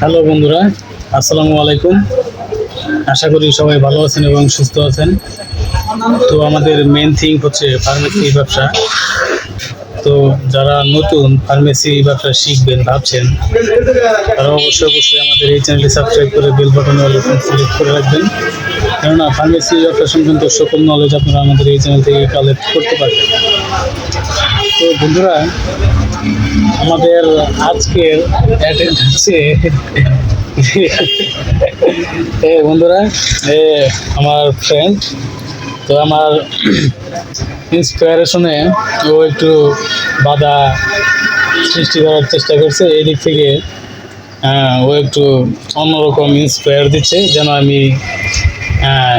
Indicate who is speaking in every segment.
Speaker 1: Hello বন্ধুরা, আসসালামু আলাইকুম। আশা করি সবাই ভালো আছেন এবং সুস্থ আছেন। তো আমাদের মেন থিং হচ্ছে ফার্মেসি ব্যবসা। তো যারা নতুন ফার্মেসি ব্যবসা শিখবেন, ভাবছেন, তারা অবশ্যই অবশ্যই আমাদের এই চ্যানেলটি সাবস্ক্রাইব করে বেল বাটন সিলেক্ট করে রাখবেন। কেননা ফার্মেসি ব্যবসা সংক্রান্ত সকল নলেজ আপনারা আমাদের এই চ্যানেল থেকে কালেক্ট করতে পারবেন। তো বন্ধুরা, আমাদের আজকের অ্যাটেন্ড হচ্ছে এ বন্ধুরা, এ আমার ফ্রেন্ড তো আমার ইন্সপিরেশনে ও একটু বাধা সৃষ্টি করার চেষ্টা করছে। এই দিক থেকে ও একটু অন্যরকম ইন্সপায়ার দিচ্ছে, যেন আমি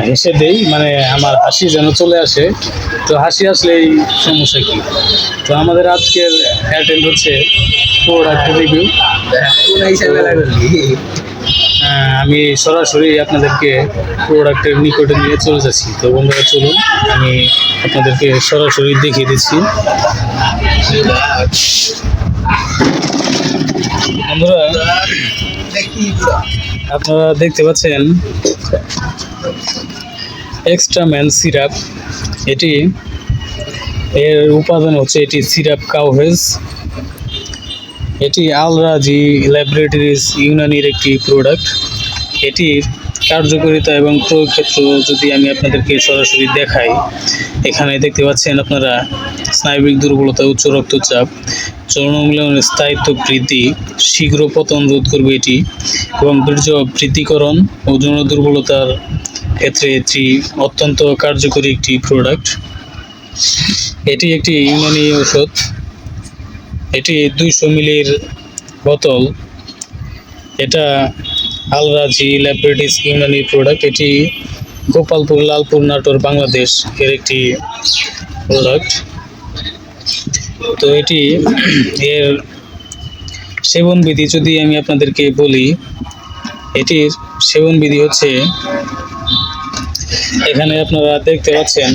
Speaker 1: হেসে দেই মানে আমার হাসি যেন চলে আসে। তো হাসি আসলেই সমস্যা কি? তো আমাদের আজকের অ্যাটেন্ড হচ্ছে আমি সরাসরি আপনাদেরকে প্রোডাক্টের নিকটে নিয়ে চলে যাচ্ছি। তো বন্ধুরা, চলুন, আমি আপনাদেরকে সরাসরি দেখিয়ে দিচ্ছি। বন্ধুরা, আপনারা দেখতে পাচ্ছেন এক্সট্রা ম্যান সিরাপ এটি এর উপাদান হচ্ছে এটি সিরাপ কাউভেজ এটি আলরাজি ল্যাবরেটরিজ ইউনানির একটি প্রোডাক্ট এটির কার্যকারিতা এবং প্রয়োগ ক্ষেত্র যদি আমি আপনাদেরকে সরাসরি দেখাই, এখানে দেখতে পাচ্ছেন আপনারা স্নায়বিক দুর্বলতা, উচ্চ রক্তচাপ চর্মমিলনের স্থায়িত্ব বৃদ্ধি, শীঘ্র পতন রোধ করবে এটি, এবং বীর্য বৃদ্ধিকরণ ও যৌন দুর্বলতার ক্ষেত্রে এটি অত্যন্ত কার্যকরী একটি প্রোডাক্ট এটি একটি ইউনানি ঔষধ। এটি দুইশো মিলির বোতল। এটা আলরাজি ল্যাবরেটিস ইউনানি প্রোডাক্ট এটি গোপালপুর লালপুর নাটোর, বাংলাদেশ এর একটি প্রোডাক্ট তো এটি এর সেবন বিধি যদি আমি আপনাদেরকে বলি, এটির সেবন বিধি হচ্ছে, এখানে আপনারা দেখতে পাচ্ছেন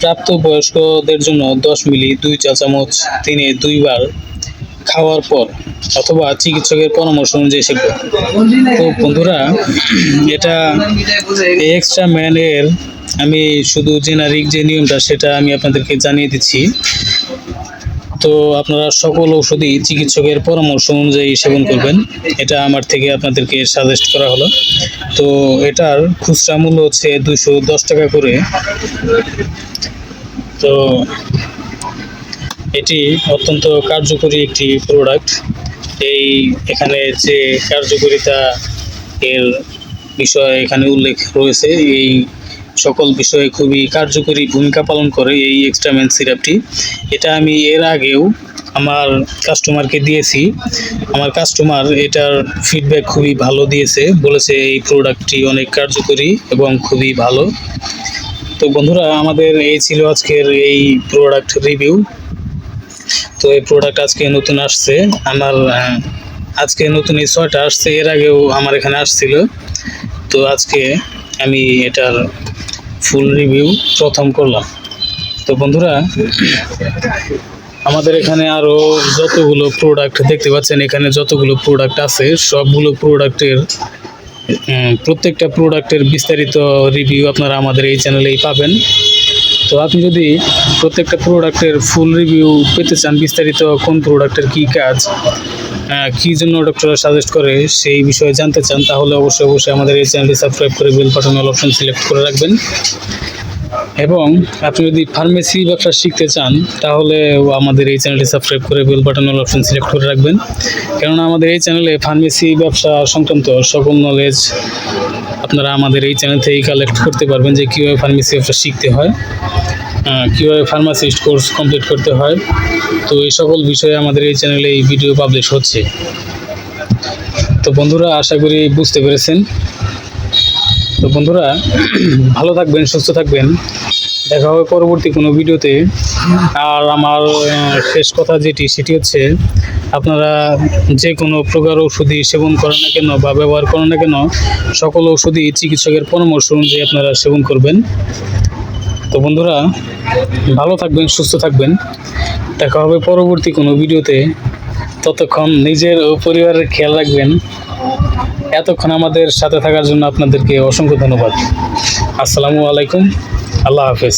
Speaker 1: প্রাপ্ত বয়স্কদের জন্য দশ মিলি দুই চা চামচ দিনে দুইবার খাওয়ার পর অথবা চিকিৎসকের পরামর্শ অনুযায়ী সেবন তো বন্ধুরা, এটা এক্সট্রা ম্যানের আমি শুধু জেনারিক যে নিয়মটা সেটা আমি আপনাদেরকে জানিয়ে দিচ্ছি। তো আপনারা সকল ঔষধই চিকিৎসকের পরামর্শ অনুযায়ী সেবন করবেন। এটা আমার থেকে আপনাদেরকে সাজেস্ট করা হলো। তো এটার খুচরা মূল্য হচ্ছে দুশো দশ টাকা করে। তো এটি অত্যন্ত কার্যকরী একটি প্রোডাক্ট এই এখানে যে কার্যকারিতা এর বিষয় এখানে উল্লেখ রয়েছে, এই সকল বিষয়ে খুবই কার্যকরী ভূমিকা পালন করে এই এক্সট্রামেন সিরাপটি এটা আমি এর আগেও আমার কাস্টমারকে দিয়েছি। আমার কাস্টমার এটার ফিডব্যাক খুবই ভালো দিয়েছে, বলেছে এই প্রোডাক্টটি অনেক কার্যকরী এবং খুবই ভালো। তো বন্ধুরা, আমাদের এই ছিল আজকের এই প্রোডাক্ট রিভিউ তো এই প্রোডাক্ট আজকে নতুন আসছে। আমার আজকে নতুন এই ছয়টা আসছে, এর আগেও আমার এখানে আসছিল। তো আজকে আমি এটার ফুল রিভিউ প্রথম করলাম। তো বন্ধুরা, আমাদের এখানে আরও যতগুলো প্রোডাক্ট দেখতে পাচ্ছেন, এখানে যতগুলো প্রোডাক্ট আছে, সবগুলো প্রোডাক্টের প্রত্যেকটা প্রোডাক্টের বিস্তারিত রিভিউ আপনারা আমাদের এই চ্যানেলেই পাবেন। তো আপনি যদি প্রত্যেকটা প্রোডাক্টের ফুল রিভিউ পেতে চান, বিস্তারিত কোন প্রোডাক্টের কী কাজ কী জন্য ডক্টর সাজেস্ট করে সেই বিষয়ে জানতে চান, তাহলে অবশ্যই অবশ্যই আমাদের এই চ্যানেলটি সাবস্ক্রাইব করে bell button all option select করে রাখবেন। এবং আপনি যদি ফার্মেসি ব্যবসা শিখতে চান, তাহলে আমাদের এই চ্যানেলটি সাবস্ক্রাইব করে bell button all option select করে রাখবেন। কেননা আমাদের এই চ্যানেলে ফার্মেসি ব্যবসা সংক্রান্ত সকল নলেজ আপনারা আমাদের এই চ্যানেল থেকেই কালেক্ট করতে পারবেন যে কীভাবে ফার্মেসি একটা শিখতে হয় কীভাবে ফার্মাসিস্ট কোর্স কমপ্লিট করতে হয়। তো এই সকল বিষয়ে আমাদের এই চ্যানেলে এই ভিডিও পাবলিশ হচ্ছে। তো বন্ধুরা, আশা করি বুঝতে পেরেছেন। তো বন্ধুরা, ভালো থাকবেন, সুস্থ থাকবেন। দেখা হবে পরবর্তী কোনো ভিডিওতে। আর আমার শেষ কথা যেটি, সেটি হচ্ছে, আপনারা যে কোনো প্রকার ওষুধই সেবন করেন না কেন বা ব্যবহার করেন না কেন, সকল ওষুধই চিকিৎসকের পরামর্শ অনুযায়ী আপনারা সেবন করবেন। তো বন্ধুরা, ভালো থাকবেন, সুস্থ থাকবেন। দেখা হবে পরবর্তী কোনো ভিডিওতে। ততক্ষণ নিজের ও পরিবারের খেয়াল রাখবেন। এতক্ষণ আমাদের সাথে থাকার জন্য আপনাদেরকে অসংখ্য ধন্যবাদ। আসসালামু আলাইকুম। আল্লাহ হাফেজ।